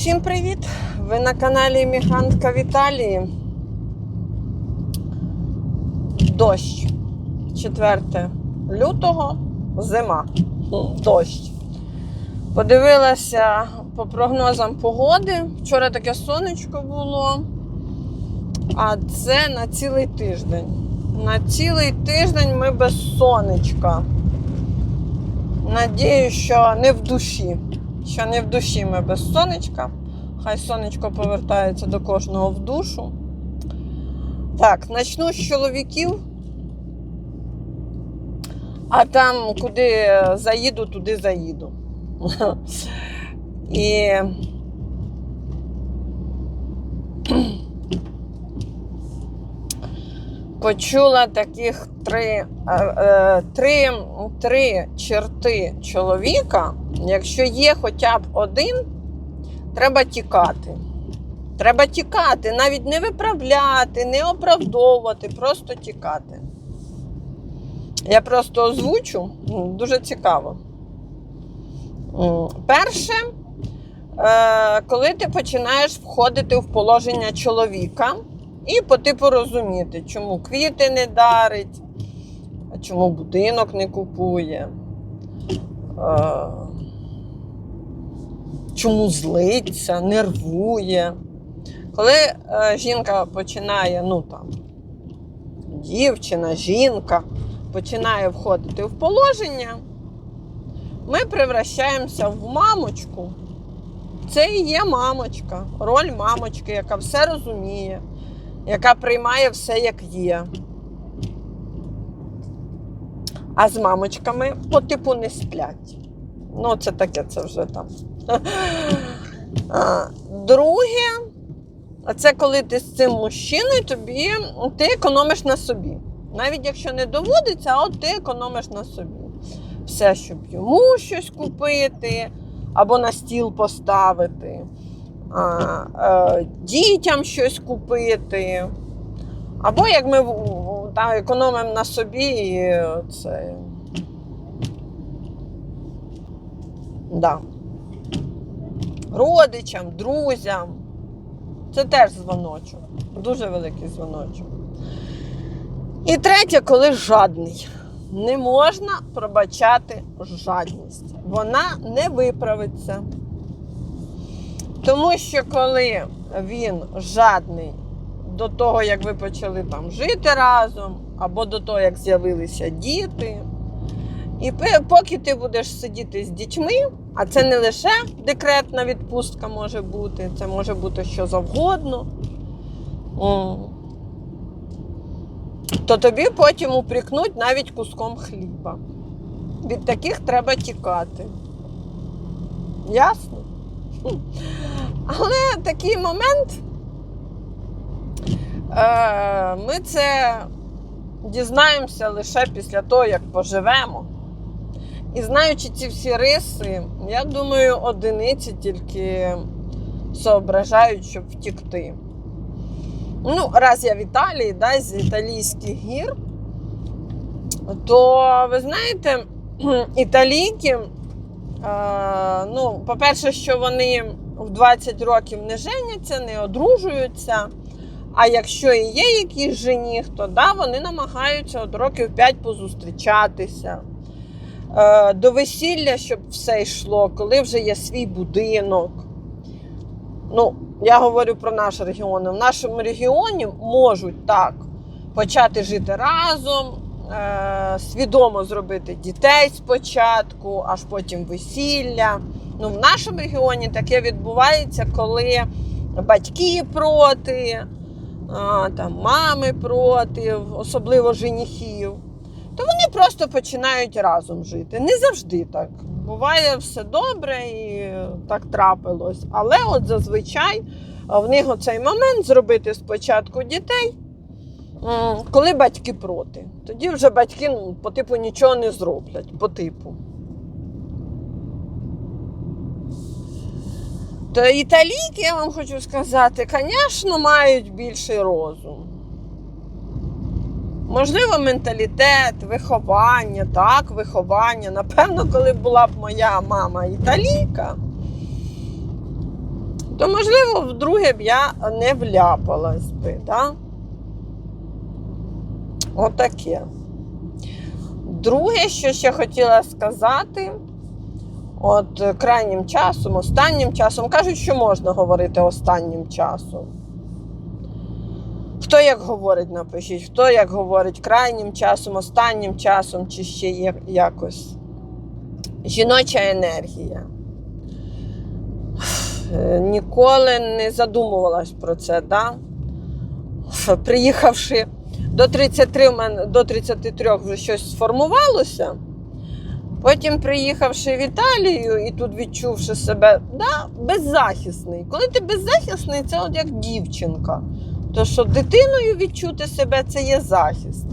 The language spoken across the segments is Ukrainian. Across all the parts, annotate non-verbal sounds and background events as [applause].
Всім привіт! Ви на каналі Мігрантка Віталії. Дощ. 4 лютого, зима. Дощ. Подивилася по прогнозам погоди. Вчора таке сонечко було. А це на цілий тиждень. На цілий тиждень ми без сонечка. Надію, що не в душі. Що не в душі ми без сонечка. Хай сонечко повертається до кожного в душу. Так, почну з чоловіків. А там, куди заїду, туди заїду. [laughs] І почула таких три, е, е, три, три черти чоловіка. Якщо є хоча б один, треба тікати. Треба тікати, навіть не виправляти, не оправдовувати, просто тікати. Я просто озвучу, дуже цікаво. Перше, е, коли ти починаєш входити в положення чоловіка і по типу розуміти, чому квіти не дарить, чому будинок не купує, чому злиться, нервує. Коли е, жінка починає, ну там, дівчина, жінка починає входити в положення, ми превращаємося в мамочку. Це і є мамочка, роль мамочки, яка все розуміє, яка приймає все як є. А з мамочками по типу не сплять. Ну, це таке, це вже там. [laughs] Друге, це коли ти з цим мужчиною, тобі ти економиш на собі. Навіть якщо не доводиться, а от ти економиш на собі. Все, щоб йому щось купити, або на стіл поставити, дітям щось купити. Або як ми та, економимо на собі це. Да. Родичам, друзям. Це теж дзвоночок. Дуже великий дзвоночок. І третє, коли жадний. Не можна пробачати жадність. Вона не виправиться. Тому що коли він жадний до того, як ви почали там жити разом, або до того, як з'явилися діти, і поки ти будеш сидіти з дітьми, а це не лише декретна відпустка може бути, це може бути що завгодно. То тобі потім упрікнуть навіть куском хліба. Від таких треба тікати. Ясно? Але такий момент. Е, ми це дізнаємося лише після того, як поживемо. І знаючи ці всі риси, я думаю, одиниці тільки соображають, щоб втікти. Ну, раз я в Італії, да, з італійських гір, то ви знаєте, [clears throat] італійки, ну, по-перше, що вони в 20 років не женяться, не одружуються. А якщо і є якийсь жених, то да, вони намагаються от років 5 позустрічатися. Е, до весілля, щоб все йшло, коли вже є свій будинок. Ну, я говорю про наш регіон. В нашому регіоні можуть так почати жити разом, е, свідомо зробити дітей спочатку, аж потім весілля. Ну, в нашому регіоні таке відбувається, коли батьки проти, а, там, мами проти, особливо женихів. То вони просто починають разом жити. Не завжди так. Буває все добре і так трапилось. Але от зазвичай в них оцей момент зробити спочатку дітей, коли батьки проти. Тоді вже батьки ну, по типу нічого не зроблять. По типу. То італійки, я вам хочу сказати, звісно, мають більший розум. Можливо, менталітет, виховання, так, виховання. Напевно, коли була б моя мама італійка, то можливо, вдруге б я не вляпалась би, да? Отаке. Друге, що ще хотіла сказати, от крайнім часом, останнім часом, кажуть, що можна говорити останнім часом. Хто як говорить, напишіть, хто як говорить крайнім часом, останнім часом, чи ще є якось. Жіноча енергія. Ніколи не задумувалась про це, да? приїхавши до 33, в мене до 33 вже щось сформувалося. Потім, приїхавши в Італію і тут відчувши себе да, беззахисний. Коли ти беззахисний, це от як дівчинка. То що дитиною відчути себе це є захист.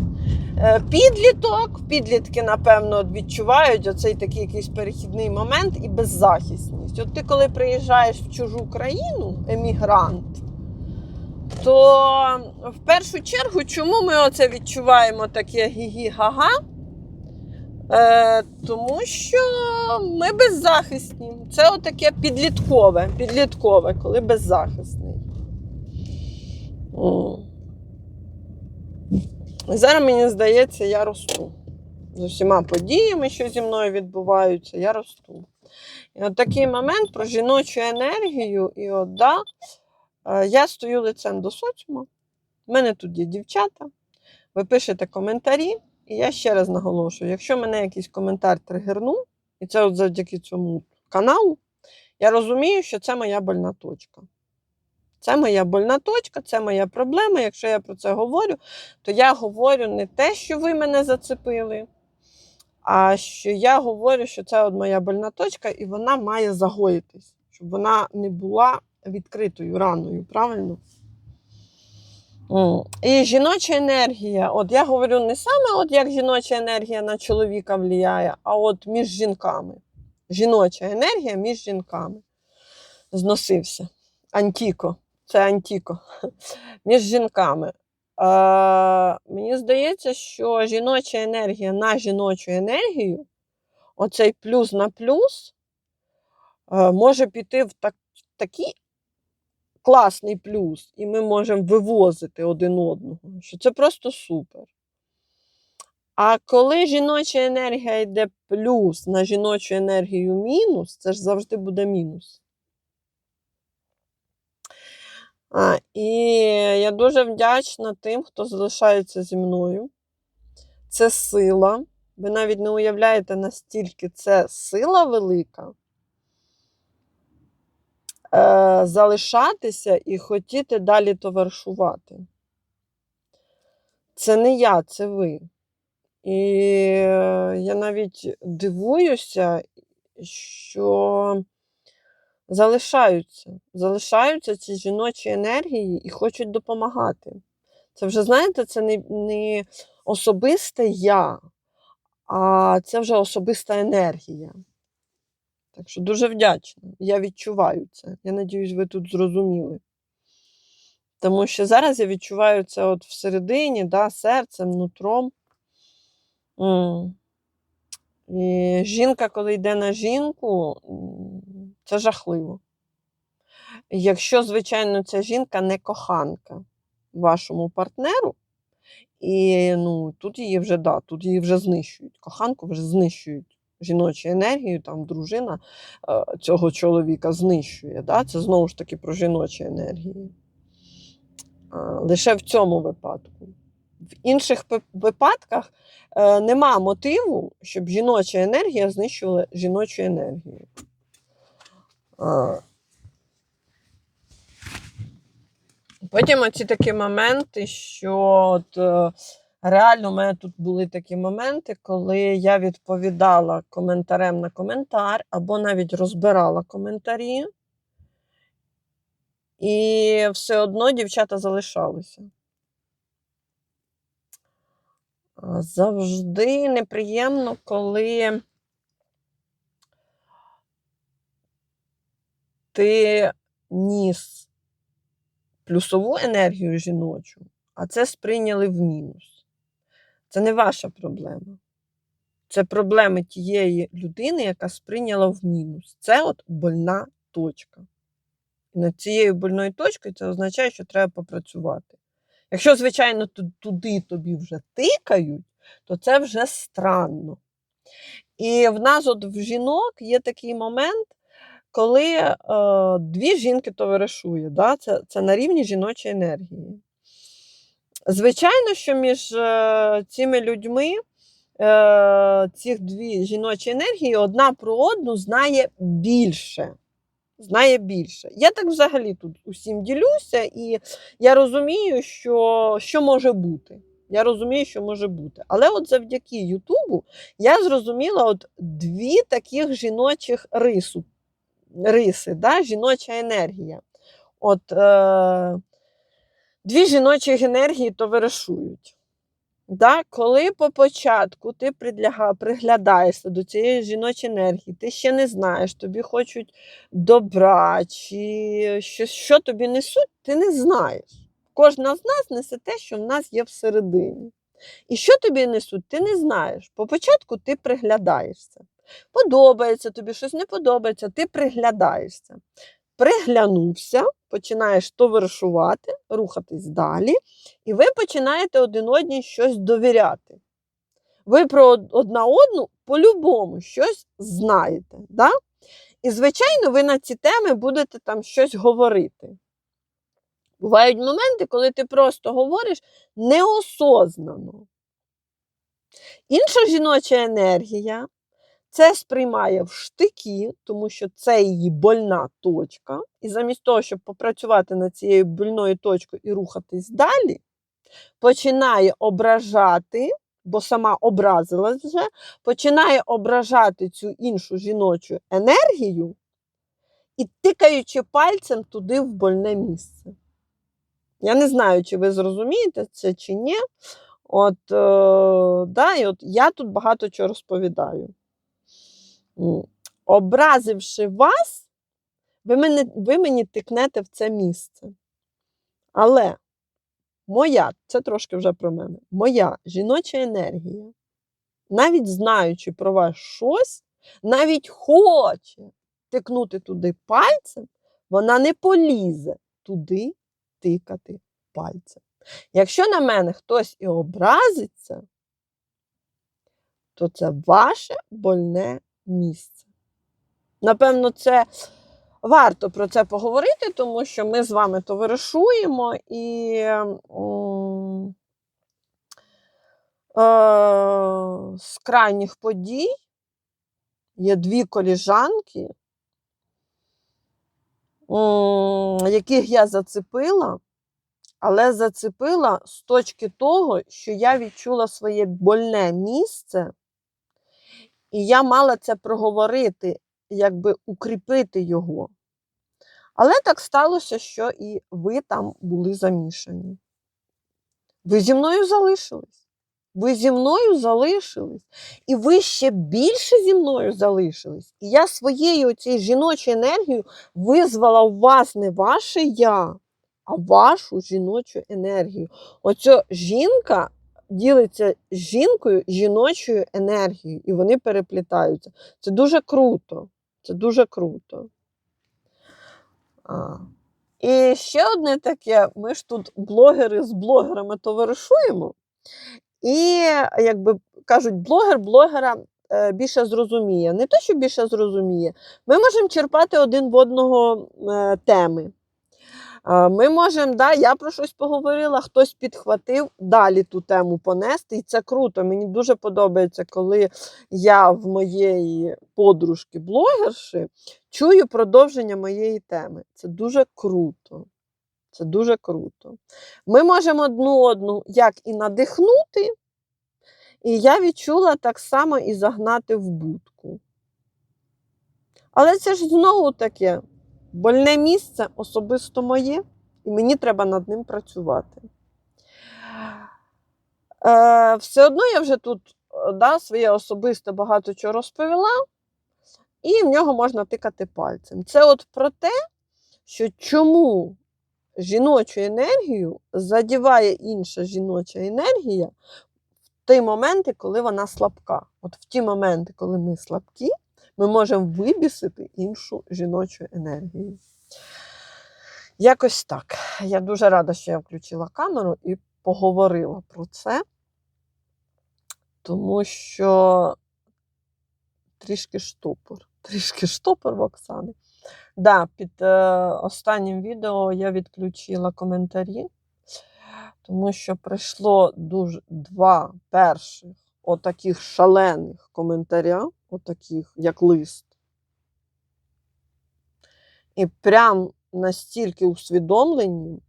Е, Підліток, підлітки, напевно, відчувають оцей такий якийсь перехідний момент і беззахисність. От ти, коли приїжджаєш в чужу країну, емігрант, то в першу чергу, чому ми оце відчуваємо таке гі-гі-га-га? Е, тому що ми беззахисні. Це отаке підліткове, підліткове, коли беззахисний. Зараз мені здається, я росту. З усіма подіями, що зі мною відбуваються, я росту. І от такий момент про жіночу енергію, і от да, я стою лицем до соціуму. У мене тут є дівчата. Ви пишете коментарі, і я ще раз наголошую: якщо мене якийсь коментар тригернув, і це от завдяки цьому каналу, я розумію, що це моя больна точка. Це моя больна точка, це моя проблема. Якщо я про це говорю, то я говорю не те, що ви мене зацепили, а що я говорю, що це от моя больна точка, і вона має загоїтись, щоб вона не була відкритою раною, правильно? І жіноча енергія. От я говорю не саме, от як жіноча енергія на чоловіка впливає, а от між жінками. Жіноча енергія між жінками. Зносився. Антіко. Це Антіко. [laughs] Між жінками. Е, мені здається, що жіноча енергія на жіночу енергію, оцей плюс на плюс, е, може піти в так, такий класний плюс, і ми можемо вивозити один одного, що це просто супер. А коли жіноча енергія йде плюс на жіночу енергію мінус, це ж завжди буде мінус. А, і я дуже вдячна тим, хто залишається зі мною. Це сила. Ви навіть не уявляєте, настільки це сила велика. Е, залишатися і хотіти далі товаришувати. Це не я, це ви. І е, я навіть дивуюся, що залишаються. Залишаються ці жіночі енергії і хочуть допомагати. Це вже, знаєте, це не, не особисте я, а це вже особиста енергія. Так що дуже вдячна. Я відчуваю це. Я надіюсь, ви тут зрозуміли. Тому що зараз я відчуваю це от всередині, да, серцем, нутром. І жінка, коли йде на жінку, це жахливо. Якщо, звичайно, ця жінка не коханка вашому партнеру, і ну, тут її вже да, тут її вже знищують. Коханку вже знищують жіночу енергію, там дружина е, цього чоловіка знищує. Да? Це знову ж таки про жіночі енергії. Лише в цьому випадку. В інших випадках е, нема мотиву, щоб жіноча енергія знищувала жіночу енергію. Потім оці такі моменти, що от, е, реально у мене тут були такі моменти, коли я відповідала коментарем на коментар, або навіть розбирала коментарі, і все одно дівчата залишалися. Завжди неприємно, коли ти ніс плюсову енергію жіночу, а це сприйняли в мінус. Це не ваша проблема. Це проблеми тієї людини, яка сприйняла в мінус. Це от больна точка. І над цією больною точкою це означає, що треба попрацювати. Якщо, звичайно, туди тобі вже тикають, то це вже странно. І в нас, от в жінок, є такий момент, коли е, дві жінки товаришують. Да? Це, це на рівні жіночої енергії. Звичайно, що між е, цими людьми е, цих дві жіночі енергії одна про одну знає більше. Знає більше. Я так взагалі тут усім ділюся, і я розумію, що, що може бути. Я розумію, що може бути. Але от завдяки Ютубу я зрозуміла от дві таких жіночих рису, риси, да? жіноча енергія. От е, дві жіночі енергії товаришують. Да? Коли по початку ти приглядаєшся до цієї жіночої енергії, ти ще не знаєш, тобі хочуть добра, чи що, що тобі несуть, ти не знаєш. Кожна з нас несе те, що в нас є всередині. І що тобі несуть, ти не знаєш. По початку ти приглядаєшся. Подобається тобі щось не подобається, ти приглядаєшся. Приглянувся, починаєш товаришувати, рухатись далі, і ви починаєте один одній щось довіряти. Ви про одна одну по-любому щось знаєте. Да? І, звичайно, ви на ці теми будете там щось говорити. Бувають моменти, коли ти просто говориш неосознано. Інша жіноча енергія це сприймає в штики, тому що це її больна точка. І замість того, щоб попрацювати над цією больною точкою і рухатись далі, починає ображати, бо сама образилась вже, починає ображати цю іншу жіночу енергію і тикаючи пальцем туди в больне місце. Я не знаю, чи ви зрозумієте це чи ні. От, е, да, і от я тут багато чого розповідаю. Образивши вас, ви, мене, ви мені тикнете в це місце. Але моя, це трошки вже про мене, моя жіноча енергія, навіть знаючи про вас щось, навіть хоче тикнути туди пальцем, вона не полізе туди тикати пальцем. Якщо на мене хтось і образиться, то це ваше больне місце. Напевно, це варто про це поговорити, тому що ми з вами товаришуємо і е, з крайніх подій є дві коліжанки, яких я зацепила, але зацепила з точки того, що я відчула своє больне місце, і я мала це проговорити, якби укріпити його. Але так сталося, що і ви там були замішані. Ви зі мною залишились. Ви зі мною залишились. І ви ще більше зі мною залишились. І я своєю цією жіночою енергією визвала у вас не ваше я, а вашу жіночу енергію. Оця жінка ділиться з жінкою жіночою енергією, і вони переплітаються. Це дуже круто. Це дуже круто. А. І ще одне таке: ми ж тут блогери з блогерами товаришуємо. І, якби кажуть, блогер блогера е, більше зрозуміє. Не то, що більше зрозуміє, ми можемо черпати один в одного е, теми. Е, Ми можемо, да, я про щось поговорила, хтось підхватив далі ту тему понести, і це круто. Мені дуже подобається, коли я в моєї подружки блогерші чую продовження моєї теми. Це дуже круто. Це дуже круто. Ми можемо одну одну як і надихнути, і я відчула так само і загнати в будку. Але це ж знову таке больне місце особисто моє, і мені треба над ним працювати. Е, все одно я вже тут е, да, своє особисте багато чого розповіла, і в нього можна тикати пальцем. Це от про те, що чому жіночу енергію задіває інша жіноча енергія в ті моменти, коли вона слабка. От в ті моменти, коли ми слабкі, ми можемо вибісити іншу жіночу енергію. Якось так. Я дуже рада, що я включила камеру і поговорила про це, тому що трішки штопор. Трішки штопор в Оксани. Да, під е, останнім відео я відключила коментарі, тому що прийшло дуже два перших отаких шалених коментаря, отаких, як лист. І прям настільки усвідомлені.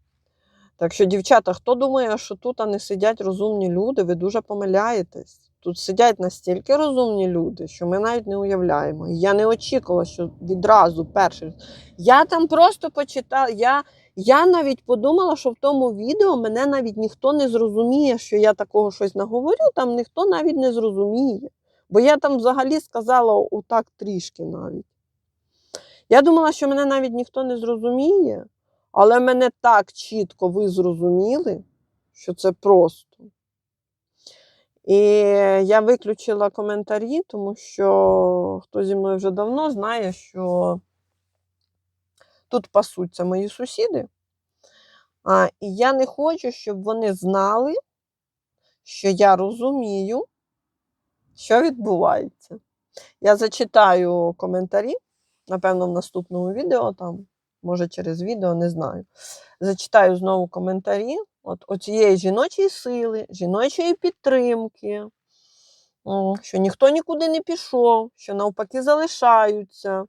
Так що, дівчата, хто думає, що тут не сидять розумні люди, ви дуже помиляєтесь. Тут сидять настільки розумні люди, що ми навіть не уявляємо. Я не очікувала, що відразу перший. Я там просто почитала. Я, я навіть подумала, що в тому відео мене навіть ніхто не зрозуміє, що я такого щось наговорю, там ніхто навіть не зрозуміє. Бо я там взагалі сказала отак трішки навіть. Я думала, що мене навіть ніхто не зрозуміє, але мене так чітко ви зрозуміли, що це просто. І я виключила коментарі, тому що хто зі мною вже давно знає, що тут пасуться мої сусіди. А, і я не хочу, щоб вони знали, що я розумію, що відбувається. Я зачитаю коментарі, напевно, в наступному відео, там, може, через відео, не знаю. Зачитаю знову коментарі от, оцієї жіночої сили, жіночої підтримки, що ніхто нікуди не пішов, що навпаки залишаються.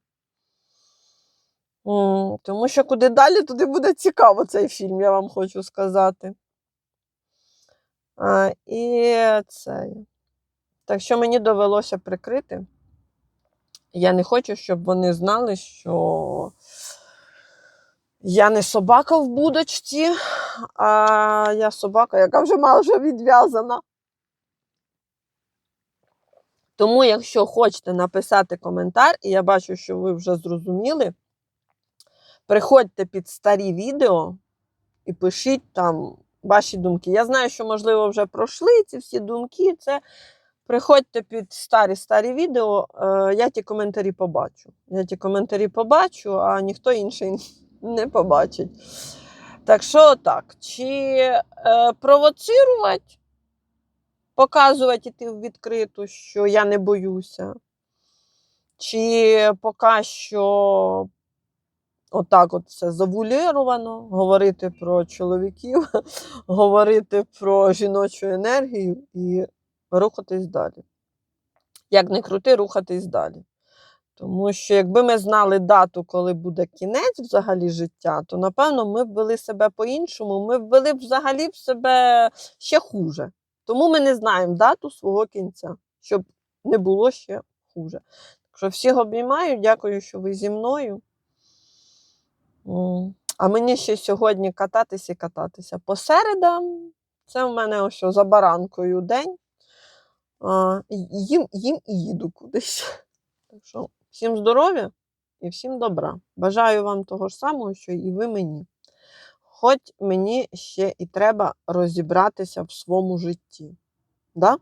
Тому що куди далі, туди буде цікаво цей фільм, я вам хочу сказати. А, і це. Так що мені довелося прикрити. Я не хочу, щоб вони знали, що я не собака в будочці, а я собака, яка вже майже відв'язана. Тому, якщо хочете написати коментар, і я бачу, що ви вже зрозуміли, приходьте під старі відео і пишіть там ваші думки. Я знаю, що, можливо, вже пройшли ці всі думки. Це приходьте під старі старі відео, е, я ті коментарі побачу. Я ті коментарі побачу, а ніхто інший [laughs] не побачить. Так що так, чи е, провоцирувати, показувати іти в відкриту, що я не боюся, чи поки що отак от все завуліровано, говорити про чоловіків, [laughs] говорити про жіночу енергію і рухатись далі. Як не крути, рухатись далі. Тому що якби ми знали дату, коли буде кінець взагалі життя, то напевно ми б вели себе по-іншому, ми б вели б взагалі б себе ще хуже. Тому ми не знаємо дату свого кінця, щоб не було ще хуже. Так що всіх обіймаю, дякую, що ви зі мною. А мені ще сьогодні кататися і кататися. По середам це в мене ось за баранкою день. Їм, їм і їду кудись. Так що всім здоров'я і всім добра. Бажаю вам того ж самого, що і ви мені. Хоч мені ще і треба розібратися в своєму житті. Да?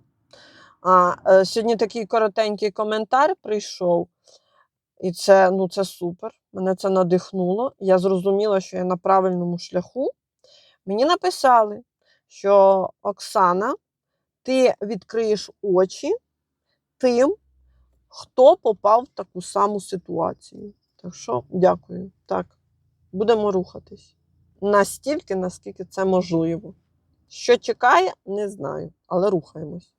А, е, сьогодні такий коротенький коментар прийшов, і це, ну, це супер. Мене це надихнуло. Я зрозуміла, що я на правильному шляху. Мені написали, що Оксана, ти відкриєш очі тим, хто попав в таку саму ситуацію. Так що дякую. Так, будемо рухатись. Настільки, наскільки це можливо. Що чекає, не знаю, але рухаємось.